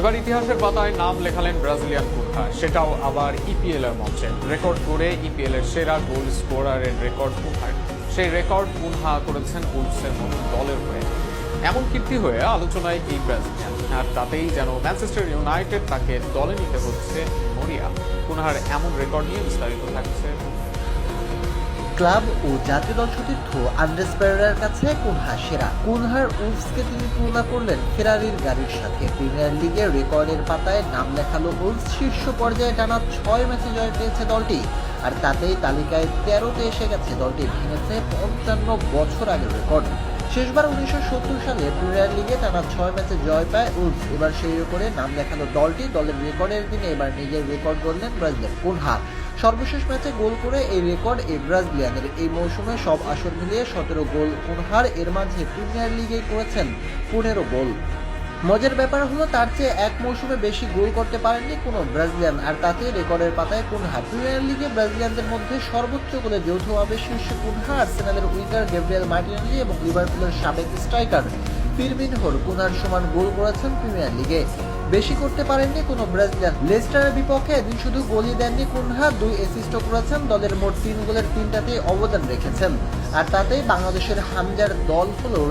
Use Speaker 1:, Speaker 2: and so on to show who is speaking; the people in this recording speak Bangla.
Speaker 1: এবার ইতিহাসের পাতায় নাম লেখালেন ব্রাজিলিয়ান কুর্তা সেটাও আবার ইপিএল এর মঞ্চে। রেকর্ড করে ইপিএল এর সেরা গোল স্কোরারের রেকর্ড কুনহার সেই রেকর্ড কুনহা করেছেন উলসের মতো দলের হয়ে। এমন কীর্তি হয়ে আলোচনায় এই ব্রাজিলিয়ান। আর তাতেই যেন ম্যানচেস্টার ইউনাইটেড তাকে দলে নিতে হচ্ছে মরিয়া। কুনহার এমন রেকর্ড নিয়ে বিস্তারিত থাকছে
Speaker 2: ক্লাব ও জাতীয় দল সতীর্থ আন্দ্রেস পেরেরার কাছে কুনহা সেরা। কুনহার উলফসকে তিনি তুলনা করলেন ফেরারির গাড়ির সাথে। প্রিমিয়ার লিগের রেকর্ডের পাতায় নাম লেখালো উলফস। শীর্ষ পর্যায়ে টানা ছয় ম্যাচে জয় পেয়েছে দলটি। আর তাতেই তালিকায় তেরোতে এসে গেছে দলটি, ভেঙেছে পঞ্চান্ন বছর আগের রেকর্ড। শেষবার উনিশশো সত্তর সালে প্রিমিয়ার লিগে টানা ছয় ম্যাচে জয় পায় উলফস। এবার সেই রেকর্ডে নাম লেখালো দলটি। দলের রেকর্ডের দিনে এবার নিজের রেকর্ড গড়লেন ব্রাজিলের কুনহা সর্বশেষ ম্যাচে গোল করে এই রেকর্ড এই ব্রাজিলিয়ানের। এই মৌসুমে সব আসর মিলিয়ে সতেরো গোল কুনহার এর মাঝে প্রিমিয়ার লিগে করেছেন পনেরো গোল। মজার ব্যাপার হলো তার চেয়ে এক মৌসুমে বেশি গোল করতে পারেননি কোনো ব্রাজিলিয়ান, আর তাতে রেকর্ডের পাতায় কুনহা প্রিমিয়ার লিগে ব্রাজিলিয়ানদের মধ্যে সর্বোচ্চ গোলে যৌথভাবে শীর্ষে কুনহা আর্সেনালের উইঙ্গার গ্যাব্রিয়েল মার্টিনেলি এবং লিভারপুলের সাবেক স্ট্রাইকার ফিরমিনহোর কুনহার সমান গোল করেছেন প্রিমিয়ার লিগে। বেশি করতে পারেননি কোনো ব্রাজিলিয়ান। লেস্টারের বিপক্ষে এদিন শুধু গোলই দেননি কুনহা, দুই অ্যাসিস্টও করেছেন। দলের মোট তিন গোলের তিনটাতেই অবদান রেখেছেন। আর তাতেই বাংলাদেশের হামজার দল হলো